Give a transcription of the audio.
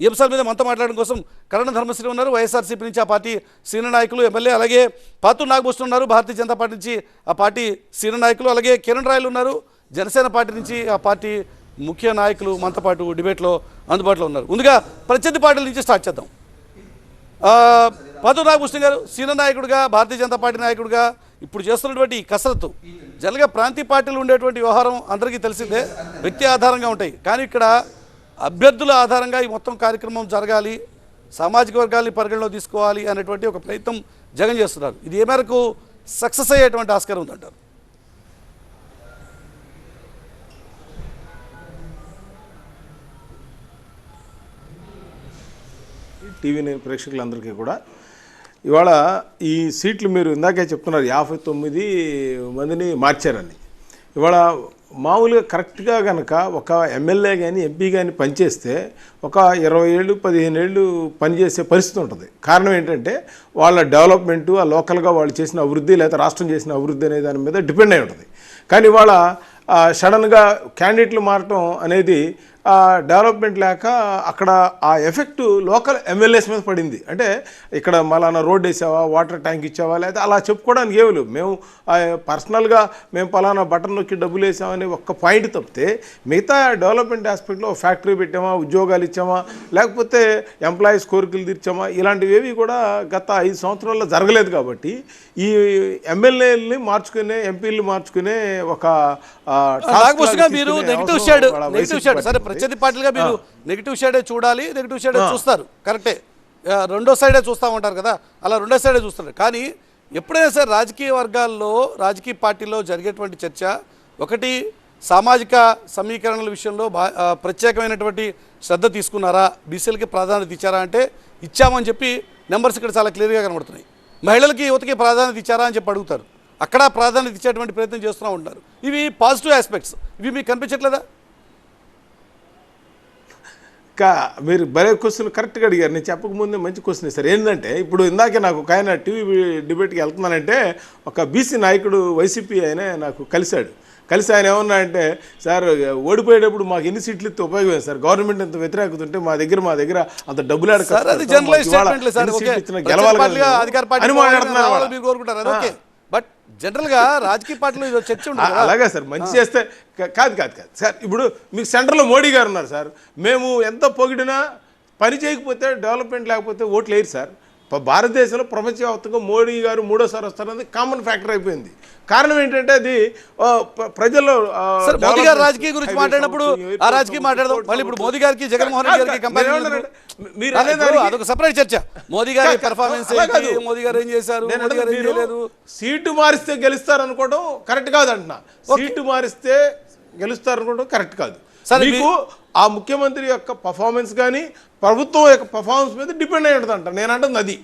ఈ అంశాల మీద మనతో మాట్లాడడం కోసం కరణ ధర్మశ్రీ ఉన్నారు. వైఎస్ఆర్సీపీ నుంచి ఆ పార్టీ సీనియర్ నాయకులు ఎమ్మెల్యే అలాగే పాతూరు నాగభూషణ్ ఉన్నారు. భారతీయ జనతా పార్టీ నుంచి ఆ పార్టీ సీనియర్ నాయకులు అలాగే కిరణ్ రాయలు ఉన్నారు. జనసేన పార్టీ నుంచి ఆ పార్టీ ముఖ్య నాయకులు మనతో పాటు డిబేట్లో అందుబాటులో ఉన్నారు. ముందుగా ప్రత్యర్థి పార్టీల నుంచి స్టార్ట్ చేద్దాం. ఆ, పాతూరు నాగభూషణ్ గారు సీనియర్ నాయకుడిగా భారతీయ జనతా పార్టీ నాయకుడిగా ఇప్పుడు చేస్తున్నటువంటి కసరత్తు జనరల్గా ప్రాంతీయ పార్టీలు ఉండేటువంటి వ్యవహారం అందరికీ తెలిసిందే. వ్యక్తి ఆధారంగా ఉంటాయి. కానీ ఇక్కడ అభ్యర్థుల ఆధారంగా ఈ మొత్తం కార్యక్రమం జరగాలి సామాజిక వర్గాల్ని పరిగణలో తీసుకోవాలి అనేటువంటి ఒక ప్రయత్నం జగన్ చేస్తున్నారు. ఇది ఏ మేరకు సక్సెస్ అయ్యేటువంటి ఆస్కారం ఉందంటారు? టీవీ ప్రేక్షకులందరికీ కూడా. ఇవాళ ఈ సీట్లు మీరు ఇందాకే చెప్తున్నారు యాభై తొమ్మిది మందిని మార్చారని. ఇవాళ మామూలుగా కరెక్ట్గా కనుక ఒక ఎమ్మెల్యే కానీ ఎంపీ కానీ పనిచేస్తే ఒక ఇరవై ఏళ్ళు పదిహేను ఏళ్ళు పనిచేసే పరిస్థితి ఉంటుంది. కారణం ఏంటంటే వాళ్ళ డెవలప్మెంటు ఆ లోకల్గా వాళ్ళు చేసిన అభివృద్ధి లేదా రాష్ట్రం చేసిన అభివృద్ధి అనే దాని మీద డిపెండ్ అయి ఉంటుంది. కానీ ఇవాళ సడన్గా క్యాండిడేట్లు మారటం అనేది డెవలప్మెంట్ లేక అక్కడ ఆ ఎఫెక్ట్ లోకల్ ఎమ్మెల్యేస్ మీద పడింది అంటే ఇక్కడ మలానా రోడ్ వేసావా వాటర్ ట్యాంక్ ఇచ్చావా లేదా అలా చెప్పుకోవడానికి ఏమి లేవు మేము పర్సనల్గా మేము పలానా బటన్ నొక్కి డబ్బులు వేసామని ఒక్క పాయింట్ తప్పితే మిగతా డెవలప్మెంట్ ఆస్పెక్ట్లో ఫ్యాక్టరీ పెట్టామా ఉద్యోగాలు ఇచ్చామా లేకపోతే ఎంప్లాయీస్ కోరికలు తీర్చామా ఇలాంటివి ఏవి కూడా గత ఐదు సంవత్సరాల్లో జరగలేదు కాబట్టి ఈ ఎమ్మెల్యేలని మార్చుకునే ఎంపీలు మార్చుకునే ఒక మీరు నెగిటివ్ షేడ్ నెగిటివ్ షేడ్ సరే. ప్రత్యర్థి పార్టీలుగా మీరు నెగిటివ్ షేడే చూడాలి నెగిటివ్ షేడే చూస్తారు. కరెక్టే. రెండో సైడే చూస్తూ ఉంటారు కదా అలా రెండో సైడే చూస్తారు కానీ ఎప్పుడైనా సరే రాజకీయ వర్గాల్లో రాజకీయ పార్టీలో జరిగేటువంటి చర్చ ఒకటి సామాజిక సమీకరణల విషయంలో ప్రత్యేకమైనటువంటి శ్రద్ధ తీసుకున్నారా? బీసీలకి ప్రాధాన్యత ఇచ్చారా అంటే ఇచ్చామని చెప్పి నెంబర్స్ ఇక్కడ చాలా క్లియర్గా కనబడుతున్నాయి. మహిళలకి యువతకి ప్రాధాన్యత ఇచ్చారా అని చెప్పి అడుగుతారు. అక్కడ ప్రాధాన్యత ఇచ్చేటువంటి ప్రయత్నం చేస్తూ ఉంటారు. ఇవి పాజిటివ్ ఆస్పెక్ట్స్. ఇవి మీకు కనిపించట్లేదా? కా మీరు భలే క్వశ్చన్ కరెక్ట్గా అడిగారు. నేను చెప్పకముందే మంచి క్వశ్చన్ సార్. ఏంటంటే ఇప్పుడు ఇందాకే నాకు ఒక ఆయన టీవీ డిబేట్కి వెళ్తున్నానంటే ఒక బీసీ నాయకుడు వైసీపీ ఆయన నాకు కలిశాడు. కలిసి ఆయన ఏమన్నా అంటే సార్ ఓడిపోయేటప్పుడు మాకు ఎన్ని సీట్లు ఇస్తే ఉపయోగమే సార్? గవర్నమెంట్ ఎంత వ్యతిరేకత ఉంటే మా దగ్గర మా దగ్గర అంత డబ్బులు అని మాట్లాడుతున్నారు రావాలని వాళ్ళు. మీరు కోరుకుంటారు అది ఓకే బట్ జనరల్గా రాజకీయ పార్టీలో ఇది చర్చ ఉంటుంది. అలాగే సార్ మంచి చేస్తే కాదు కాదు కాదు సార్ ఇప్పుడు మీకు సెంటర్లో మోడీ గారు ఉన్నారు సార్ మేము ఎంత పొగిడినా పని చేయకపోతే డెవలప్మెంట్ లేకపోతే ఓట్లు వేయరు సార్ భారతదేశంలో ప్రపంచవ్యాప్తంగా మోడీ గారు మూడోసారి వస్తారన్నది కామన్ ఫ్యాక్టర్ అయిపోయింది. కారణం ఏంటంటే అది ప్రజల్లో మోదీ గారు రాజకీయ గురించి మాట్లాడినప్పుడు ఆ రాజకీయ మాట్లాడదాం. మళ్ళీ ఇప్పుడు. మోదీ గారికి జగన్మోహన్ రెడ్డి గారికి కాదు, కంపేర్ మీరు ఏమన్నారంటే, మీరు అనేదానికి- అదొక సెపరేట్ చర్చ. మోదీ గారి పెర్ఫార్మెన్స్. మోదీ గారు ఏం చేశారు? నేను మోదీ గారు ఏం మీరు చేయలేదు? సీటు మారిస్తే గెలుస్తారు అనుకోవడం కరెక్ట్ కాదు అంటున్నా సీటు మారిస్తే గెలుస్తారు అనుకోవడం కరెక్ట్ కాదు. మీకు ఆ ముఖ్యమంత్రి యొక్క పర్ఫార్మెన్స్ కానీ ప్రభుత్వం యొక్క పర్ఫార్మెన్స్ మీద డిపెండ్ అయి ఉంటుంది నేను అంటుంది అది.